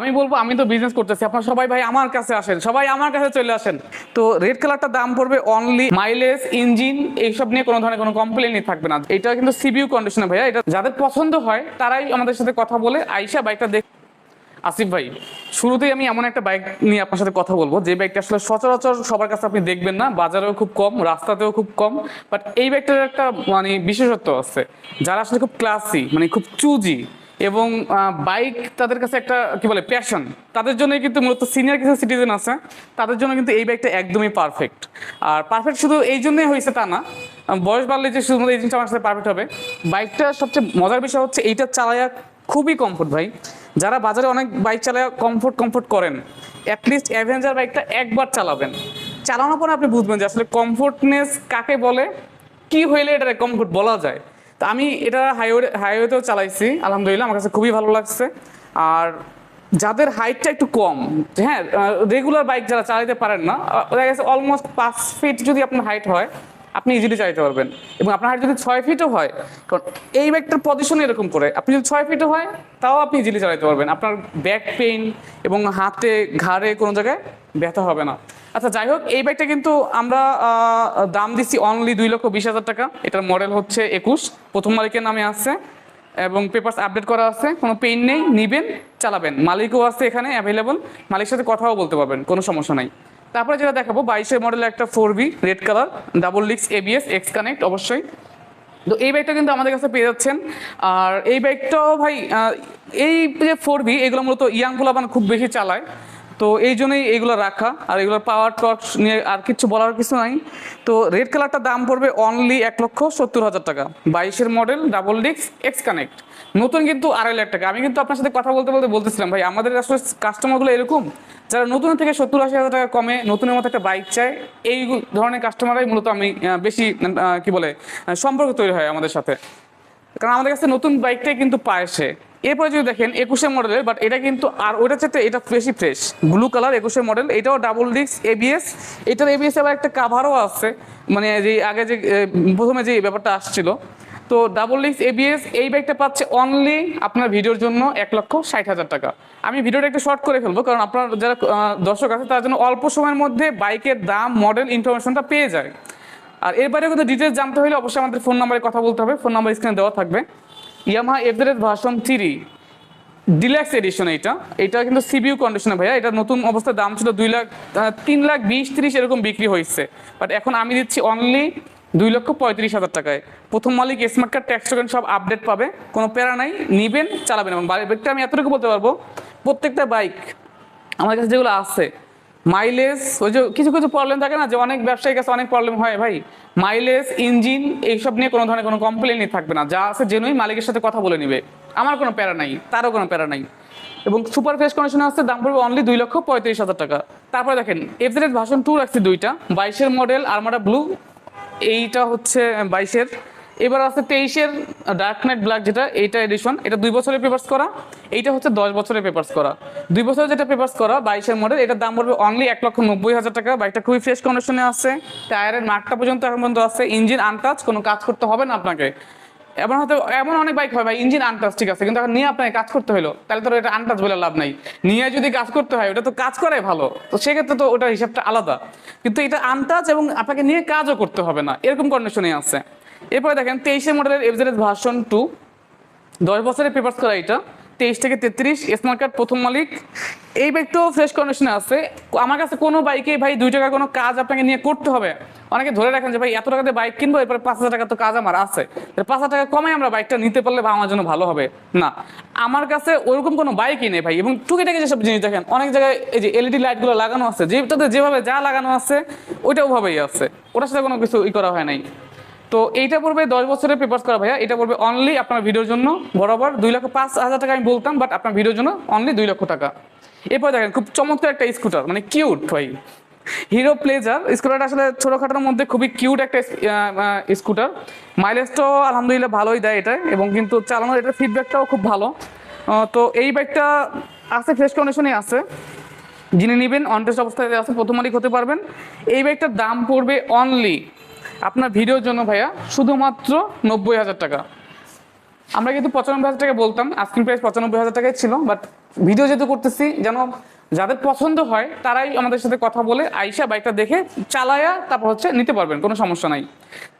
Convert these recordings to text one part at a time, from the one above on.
আমি বলব, আমি তো বিজনেস করতেছি। আপনার সবাই ভাই আমার কাছে আসেন, সবাই আমার কাছে চলে আসেন। তো রেড কালারটা দাম পড়বে অনলি মাইলেজ ইঞ্জিন এইসব নিয়ে কোনো ধরনের কোনো কমপ্লেনই থাকবে না। এটা কিন্তু সিবিউ কন্ডিশনে ভাইয়া, এটা যাদের পছন্দ হয়, তারাই আমাদের সাথে কথা বলে, আইসা বাইকটা দেখ আসিফ ভাই, শুরুতেই আমি এমন একটা বাইক নিয়ে আপনার সাথে কথা বলব, যে বাইকটা আসলে সচরাচর সবার কাছে আপনি দেখবেন না, বাজারেও খুব কম, রাস্তাতেও খুব কম বাট এই বাইকটার একটা মানে বিশেষত্ব আছে, যারা আসলে খুব ক্লাসি মানে খুব চুজি এবং বাইক তাদের কাছে একটা, কি বলে প্যাশন তাদের জন্য কিন্তু মূলত সিনিয়র কিছু সিটিজেন আছে। তাদের জন্য কিন্তু এই বাইকটা একদমই পারফেক্ট আর পারফেক্ট শুধু এই জন্যই হয়েছে তা না বয়স বাড়লে যে শুধুমাত্র এই জিনিসটা আমার সাথে পারফেক্ট হবে। বাইকটা সবচেয়ে মজার বিষয় হচ্ছে এইটা চালায়া খুবই কমফোর্ট ভাই। যারা বাজারে অনেক বাইক চালায় কমফোর্ট কমফোর্ট করেন অ্যাটলিস্স্ট অ্যাভেঞ্জার বাইকটা একবার চালাবেন। চালানোর পরে আপনি বুঝবেন যে আসলে কমফোর্টনেস কাকে বলে, কি হইলে এটা কমফোর্ট বলা যায়। তো আমি এটা হাইওয়ে হাইওয়েতেও চালাইছি, আলহামদুলিল্লাহ, আমার কাছে খুবই ভালো লাগছে। আর যাদের হাইটটা একটু কম হ্যাঁ রেগুলার বাইক যারা চালাতে পারেন না দেখা গেছে অলমোস্ট পাঁচ ফিট যদি আপনার হাইট হয়, আপনি ইজিলি চালাতে পারবেন। এবং আপনার হাইট যদি ছয় ফিটও হয়, কারণ এই ব্যাগটার পজিশন এরকম করে, আপনি যদি ছয় ফিটও হয়, তাও আপনি ইজিলি চালাতে পারবেন। আপনার ব্যাক পেইন এবং হাতে ঘাড়ে কোনো জায়গায় ব্যথা হবে না। আচ্ছা যাই হোক, এই ব্যাগটা কিন্তু আমরা দাম দিচ্ছি অনলি দুই লক্ষ বিশ হাজার টাকা। এটার মডেল হচ্ছে একুশ। প্রথম মালিকের নামে আছে এবং পেপারস আপডেট করা আছে। কোনো পেইন নেই, নিবেন, চালাবেন। মালিকও আছে এখানে অ্যাভেলেবল মালিকের সাথে কথাও বলতে পারবেন, কোনো সমস্যা নাই। তারপরে যেটা দেখাবো, বাইশের মডেলের একটা four B red colour double leaks ABS X connect অবশ্যই। তো এই বাইকটা কিন্তু আমাদের কাছে পেয়ে যাচ্ছেন। আর এই বাইকটাও ভাই এই যে ফোর বি এগুলো মূলত ইয়াং পোলাপান খুব বেশি চালায়। তো এই জন্যই এইগুলো রাখা, আর এগুলোর পাওয়ার টর্ক নিয়ে আর কিছু বলার কিছু নাই। তো রেড কালারটা দাম পড়বে অনলি এক লক্ষ সত্তর হাজার টাকা। বাইশের মডেল ডাবল ডিক্স এক্স কানেক্ট নতুন কিন্তু আড়াই লাখ টাকা। আমি কিন্তু আপনার সাথে কথা বলতে বলতে বলতেছিলাম, ভাই, আমাদের আসলে কাস্টমারগুলো এরকম, যারা নতুন থেকে সত্তর আশি হাজার টাকা কমে, নতুনের মতো একটা বাইক চায়, এই ধরনের কাস্টমাররাই মূলত আমি বেশি কি বলে সম্পর্ক তৈরি হয় আমাদের সাথে। কারণ আমাদের কাছে নতুন বাইকটাই কিন্তু পায় সে। এরপরে যদি দেখেন একুশে মডেলের বাট এটা কিন্তু আর ওইটা চাইতে এটা বেশি ফ্রেশ ব্লু কালার একুশে মডেল এটাও ডাবল ডিস্ক এবিএস এটার এবিএস আবার একটা কাভারও আছে মানে যে আগে যে প্রথমে যে ব্যাপারটা আসছিল। তো ডাবল ডিস্ক এবিএস এই বাইকটা পাচ্ছে অনলি আপনার ভিডিওর জন্য এক লক্ষ ষাট হাজার টাকা। আমি ভিডিওটা একটু শর্ট করে ফেলব, কারণ আপনার যারা দর্শক আছে, তার জন্য অল্প সময়ের মধ্যে বাইকের দাম মডেল ইনফরমেশনটা পেয়ে যায়। আর এর বাইরে কিন্তু ডিটেলস জানতে হলে অবশ্যই আমাদের ফোন নাম্বারে কথা বলতে হবে ফোন নাম্বার স্ক্রিনে দেওয়া থাকবে। Yamaha FZ version three deluxe edition এটা। এটা কিন্তু সিবিউ কন্ডিশনে ভাইয়া। এটা নতুন অবস্থায় দাম ছিল দুই লাখ তিন লাখ বিশ তিরিশ এরকম বিক্রি হয়েছে। বাট এখন আমি দিচ্ছি অনলি দুই লক্ষ পঁয়ত্রিশ হাজার টাকায়। প্রথম মালিক স্মার্ট কার্ড ট্যাক্স টোকেন সব আপডেট পাবে। কোনো প্যারা নাই, নিবেন, চালাবেন এবং বাইকটা আমি এতটুকু বলতে পারব, প্রত্যেকটা বাইক আমার কাছে যেগুলো আছে মাইলেজ ওই যে কিছু কিছু প্রবলেম থাকে না যে অনেক ব্যবসায়ীর কাছে অনেক প্রবলেম হয় ভাই। মাইলেজ ইঞ্জিন এইসব নিয়ে কোনো ধরনের কোনো কমপ্লেনই থাকবে না। যা আছে জেনুই মালিকের সাথে কথা বলে নিবে। আমার কোনো প্যারা নাই, তারও কোনো প্যারা নাই। এবং সুপার ফ্রেশ কন্ডিশনে আসছে দাম পড়বে অনলি দুই লক্ষ পঁয়ত্রিশ হাজার টাকা। তারপরে দেখেন এফজেড ভাষণ টু রাখছি দুইটা। বাইশের মডেল আর্মাডা ব্লু এইটা হচ্ছে বাইশের এবার আছে তেইশের ডার্ক নাইট ব্ল্যাক যেটা, এইটা এডিশন এটা দুই বছরের পেপার্স করা, এইটা হচ্ছে দশ বছরের পেপার্স করা। দুই বছরের যেটা পেপার্স করা, বাইশের মডেল এটার দাম পড়বে অনলি এক লক্ষ নব্বই হাজার টাকা, বাইকটা খুবই ফ্রেশ কন্ডিশনে আছে টায়ারের মার্কটা পর্যন্ত এখন পর্যন্ত আছে ইঞ্জিন আনটাচ কোনো কাজ করতে হবে না আপনাকে। এমন হয়তো, এমন অনেক বাইক হয় ভাই ইঞ্জিন আনটাচ ঠিক আছে, কিন্তু এখন নিয়ে আপনাকে কাজ করতে হলো, তাহলে তো এটা আনটাচ বলে লাভ নাই। নিয়ে যদি কাজ করতে হয়, ওটা তো কাজ করাই ভালো, তো সেক্ষেত্রে তো ওটার হিসাবটা আলাদা। কিন্তু এটা আনটাচ এবং আপনাকে নিয়ে কাজও করতে হবে না, এরকম কন্ডিশনে আছে। এরপরে দেখেন তেইশে মডেলের এফজেড ভার্সন টু দশ বছরের পেপার্স করা এটা। তেইশ থেকে তেত্রিশ স্মার্ট প্রথম মালিক। এই বাইকটাও ফ্রেশ কন্ডিশনে আছে। আমার কাছে কোনো বাইকে ভাই দুই টাকার কোনো কাজ আপনাকে নিয়ে করতে হবে। অনেকে ধরে রাখেন যে, ভাই, এত টাকাতে বাইক কিনবো? এরপরে পাঁচ হাজার টাকা তো কাজ আমার আছে। পাঁচ হাজার টাকা কমে আমরা বাইকটা নিতে পারলে বা আমার জন্য ভালো হবে। না। আমার কাছে ওরকম কোনো বাইকই নেই ভাই। এবং টুকিটাকি যেসব জিনিস দেখেন, অনেক জায়গায় এই যে এলইডি লাইটগুলো লাগানো আছে, যেটাতে যেভাবে যা লাগানো আছে, ওইটা ওভাবেই আছে। ওটার সাথে কোনো কিছু ই করা হয় নাই। তো এইটা পড়বে দশ বছরের পেপার্স করা ভাইয়া। এটা পড়বে অনলি আপনার ভিডিওর জন্য। বরাবর দুই লক্ষ পাঁচ হাজার টাকা আমি বলতাম বাট আপনার ভিডিওর জন্য অনলি দুই লক্ষ টাকা। এরপর দেখেন, খুব চমৎকার একটা স্কুটার মানে কিউট ভাই। হিরো প্লেজার স্কুটারটা আসলে ছোটোখাটোর মধ্যে খুবই কিউট একটা স্কুটার মাইলেজটাও আলহামদুলিল্লাহ ভালোই দেয় এটা, এবং কিন্তু চালানোর এটার ফিডব্যাকটাও খুব ভালো। তো এই বাইকটা আছে ফ্রেশ কন্ডিশনে আছে। যিনি নেবেন অনটেস্ট অবস্থায় আছে প্রথম মালিক হতে পারবেন। এই বাইকটার দাম পড়বে অনলি আপনার ভিডিওর জন্য ভাইয়া শুধুমাত্র নব্বই হাজার টাকা। আমরা কিন্তু পঁচানব্বই হাজার টাকা বলতাম আস্কিং প্রাইস পঁচানব্বই হাজার টাকাই ছিল বাট ভিডিও যেহেতু করতেছি, যেন যাদের পছন্দ হয়, তারাই আমাদের সাথে কথা বলে আইসা বাইকটা দেখে চালায়া তারপর হচ্ছে নিতে পারবেন, কোনো সমস্যা নাই।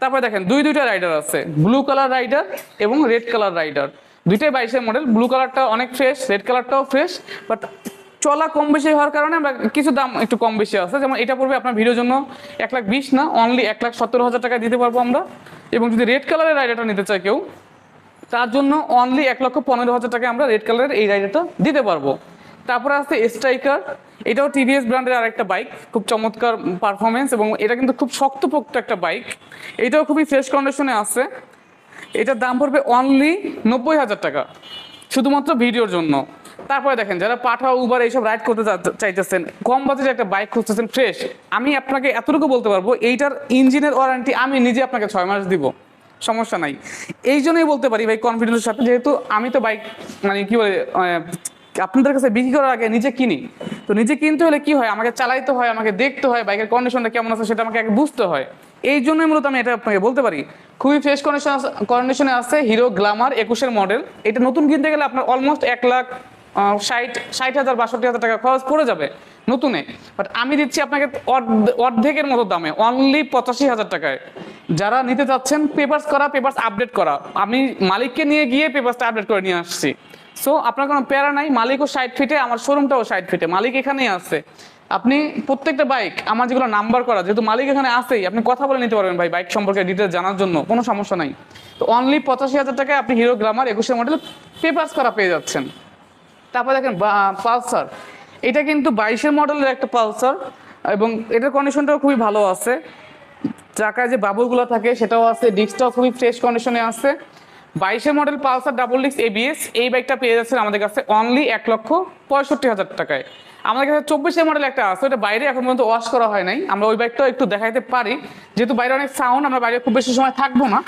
তারপরে দেখেন, দুই দুইটা রাইডার আছে ব্লু কালার রাইডার এবং রেড কালার রাইডার দুইটাই বাইশের মডেল ব্লু কালারটা অনেক ফ্রেশ রেড কালারটাও ফ্রেশ বাট চলা কম বেশি হওয়ার কারণে আমরা কিছু দাম একটু কম বেশি আছে। যেমন এটা পড়বে আপনার ভিডিওর জন্য এক লাখ বিশ না অনলি এক লাখ সত্তর হাজার টাকা দিতে পারব আমরা। এবং যদি রেড কালারের রাইডারটা নিতে চাই কেউ, তার জন্য অনলি এক লক্ষ পনেরো হাজার টাকা আমরা রেড কালারের এই রাইডারটা দিতে পারব। তারপরে আছে স্ট্রাইকার এটাও টিভিএস ব্র্যান্ডের আরেকটা বাইক খুব চমৎকার পারফরমেন্স এবং এটা কিন্তু খুব শক্তপোক্ত একটা বাইক এটাও খুবই ফ্রেশ কন্ডিশনে আছে। এটার দাম পড়বে অনলি নব্বই হাজার টাকা। শুধুমাত্র ভিডিওর জন্য। তারপরে দেখেন, যারা পাঠা উবার এইসব রাইড করতে চাইতেছেন, কম বাজেটে একটা বাইক খুঁজতেছেন ফ্রেশ আমি আপনাকে এতটুকু বলতে পারব, এইটার ইঞ্জিনের ওয়ারেন্টি আমি নিজে আপনাকে ছয় মাস দিব। সমস্যা নাই। এই জন্যই বলতে পারি ভাই কনফিডেন্সের সাথে, যেহেতু আমি তো বাইক মানে কি বলে আপনাদের কাছে বিক্রি করার আগে নিজে কিনি। তো নিজে কিনতে হলে কি হয়? আমাকে চালাইতে হয়, আমাকে দেখতে হয় বাইকের কন্ডিশনটা কেমন আছে সেটা আমাকে বুঝতে হয়। এই জন্যই মূলত আমি এটা আপনাকে বলতে পারি। খুবই ফ্রেশ কন্ডিশন কন্ডিশনে আছে হিরো গ্লামার একুশের মডেল এটা নতুন কিনতে গেলে আপনার অলমোস্ট এক লাখ ষাট ষাট হাজার, বাষট্টি হাজার টাকা খরচ পড়ে যাবে নতুনে। বাট আমি দিচ্ছি আপনাকে অর্ধ- অর্ধেকের মতো দামে অনলি পঁচাশি হাজার টাকায়। যারা নিতে চাচ্ছেন পেপার্স করা পেপার্স আপডেট করা। আমি মালিককে নিয়ে গিয়ে পেপার্সটা আপডেট করে নিয়ে আসছি। সো আপনার কোনো প্যারা নাই, মালিকও সাইড ফিটে আমার শোরুমটাও সাইড ফিটে মালিক এখানেই আছে। আপনি প্রত্যেকটা বাইক আমার যেগুলো নাম্বার করা, যেহেতু মালিক এখানে আসেই আপনি কথা বলে নিতে পারবেন ভাই বাইক সম্পর্কে ডিটেলস জানার জন্য, কোনো সমস্যা নাই। তো অনলি পঁচাশি হাজার টাকায় আপনি হিরো গ্লামার একুশের মডেল পেপার্স করা পেয়ে যাচ্ছেন। তারপর দেখেন পালসার এটা কিন্তু বাইশের মডেলের একটা পালসার এবং এটার কন্ডিশনটাও খুবই ভালো আছে। চাকায় যে বাবুলগুলো থাকে, সেটাও আছে ডিস্কটাও খুবই ফ্রেশ কন্ডিশনে আছে। বাইশের model Pulsar double disc ABS এই বাইকটা পেয়ে যাচ্ছেন আমাদের কাছে অনলি এক লক্ষ পঁয়ষট্টি হাজার টাকায়। আমাদের কাছে চব্বিশের মডেল একটা আছে, ওটা বাইরে এখন পর্যন্ত ওয়াশ করা হয় নাই। আমরা ওই বাইকটাও একটু দেখাইতে পারি। যেহেতু বাইরে অনেক সাউন্ড আমরা বাইরে খুব বেশি সময় থাকব না।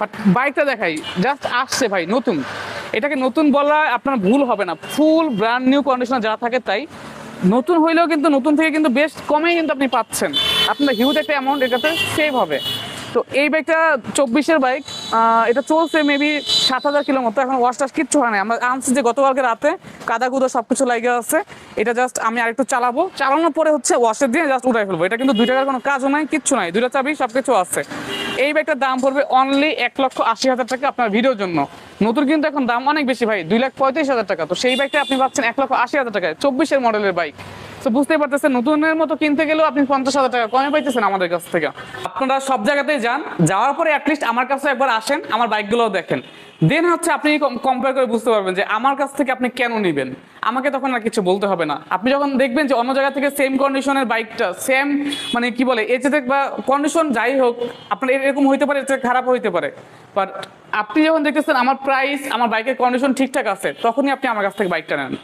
বাট বাইকটা দেখাই জাস্ট আসছে ভাই, নতুন। এটাকে নতুন বলা আপনার ভুল হবে না। ফুল ব্র্যান্ড নিউ কন্ডিশনে যা থাকে তাই। নতুন হইলেও কিন্তু, নতুন থেকে কিন্তু বেশ কমেই কিন্তু আপনি পাচ্ছেন। আপনার হিউজ একটা অ্যামাউন্ট এটাতে সেভ হবে। তো এই বাইকটা চব্বিশের বাইক এটা চলছে মেবি সাত হাজার কিলো মতো। এখন ওয়াশ টাশ কিচ্ছু হয় না আমরা আনছি যে গতকালকে রাতে, কাদা কুদো সব কিছু লাগে আছে। এটা জাস্ট আমি আরেকটু চালাবো। চালানোর পরে হচ্ছে ওয়াশের দিয়ে জাস্ট উঠাই ফেলব। এটা কিন্তু দুই টাকার কোনো কাজও নাই, কিচ্ছু নাই। দুইটা চাবি সব কিছু আছে। এই বাইকটার দাম পড়বে অনলি এক লক্ষ আশি হাজার টাকা আপনার ভিডিওর জন্য। নতুন কিন্তু এখন দাম অনেক বেশি ভাই, দুই লাখ পঁয়ত্রিশ হাজার টাকা। তো সেই বাইকটা আপনি পাচ্ছেন এক লক্ষ আশি হাজার টাকায়। চব্বিশের মডেলের বাইক বুঝতেই পারতেছেন, নতুনের মতো কিনতে গেলেও আপনি পঞ্চাশ হাজার টাকা কমে পাইতেছেন আমাদের কাছ থেকে। আপনারা সব জায়গাতেই যান, যাওয়ার পরে অ্যাটলিস্ট আমার কাছে একবার আসেন, আমার বাইকগুলোও দেখেন। দেন হচ্ছে আপনি কম্পেয়ার করে বুঝতে পারবেন যে আমার কাছ থেকে আপনি কেন নেবেন। আমাকে তখন আর কিছু বলতে হবে না। আপনি যখন দেখবেন যে অন্য জায়গা থেকে সেম কন্ডিশনের বাইকটা সেম মানে কি বলে, এর চেয়ে বা কন্ডিশন যাই হোক, আপনার এরকম হইতে পারে চেয়ে খারাপ হইতে পারে। বাট আপনি যখন দেখতেছেন আমার প্রাইস আমার বাইকের কন্ডিশন ঠিকঠাক আছে, তখনই আপনি আমার কাছ থেকে বাইকটা নেন।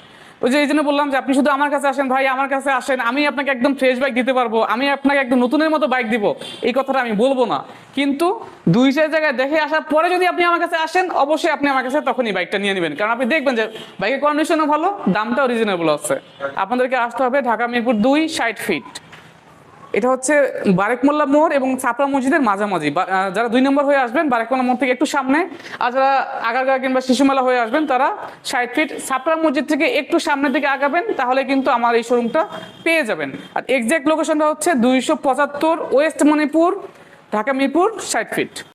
ওই যে এই জন্য বললাম যে আপনি শুধু আমার কাছে আসেন, ভাই আমার কাছে আসেন, আমি আপনাকে একদম ফ্রেশ বাইক দিতে পারব, আমি আপনাকে একদম নতুনের মতো বাইক দিব। এই কথাটা আমি বলব না। কিন্তু দুই, চার জায়গায় দেখে আসার পরে যদি আপনি আমার কাছে আসেন, অবশ্যই আপনি আমার কাছে তখনই বাইকটা নিয়ে নেবেন। কারণ আপনি দেখবেন যে বাইকের কন্ডিশনও ভালো, দামটাও রিজনেবল আছে। আপনাদেরকে আসতে হবে ঢাকা মিরপুর দুই, ষাট ফিট এটা হচ্ছে বারেক মোল্লা মোড় এবং ছাপড়া মসজিদের মাঝামাঝি। যারা দুই নম্বর হয়ে আসবেন, বারেক মোল্লা মোড় থেকে একটু সামনে, আর যারা আগারগা কিংবা শিশুমেলা হয়ে আসবেন, তারা ষাট ফিট ছাপড়া মসজিদ থেকে একটু সামনের দিকে আগাবেন, তাহলে কিন্তু আমার এই শোরুমটা পেয়ে যাবেন। আর এক্সাক্ট লোকেশনটা হচ্ছে দুইশো পঁচাত্তর ওয়েস্ট মণিপুর, ঢাকা মিরপুর, ষাট ফিট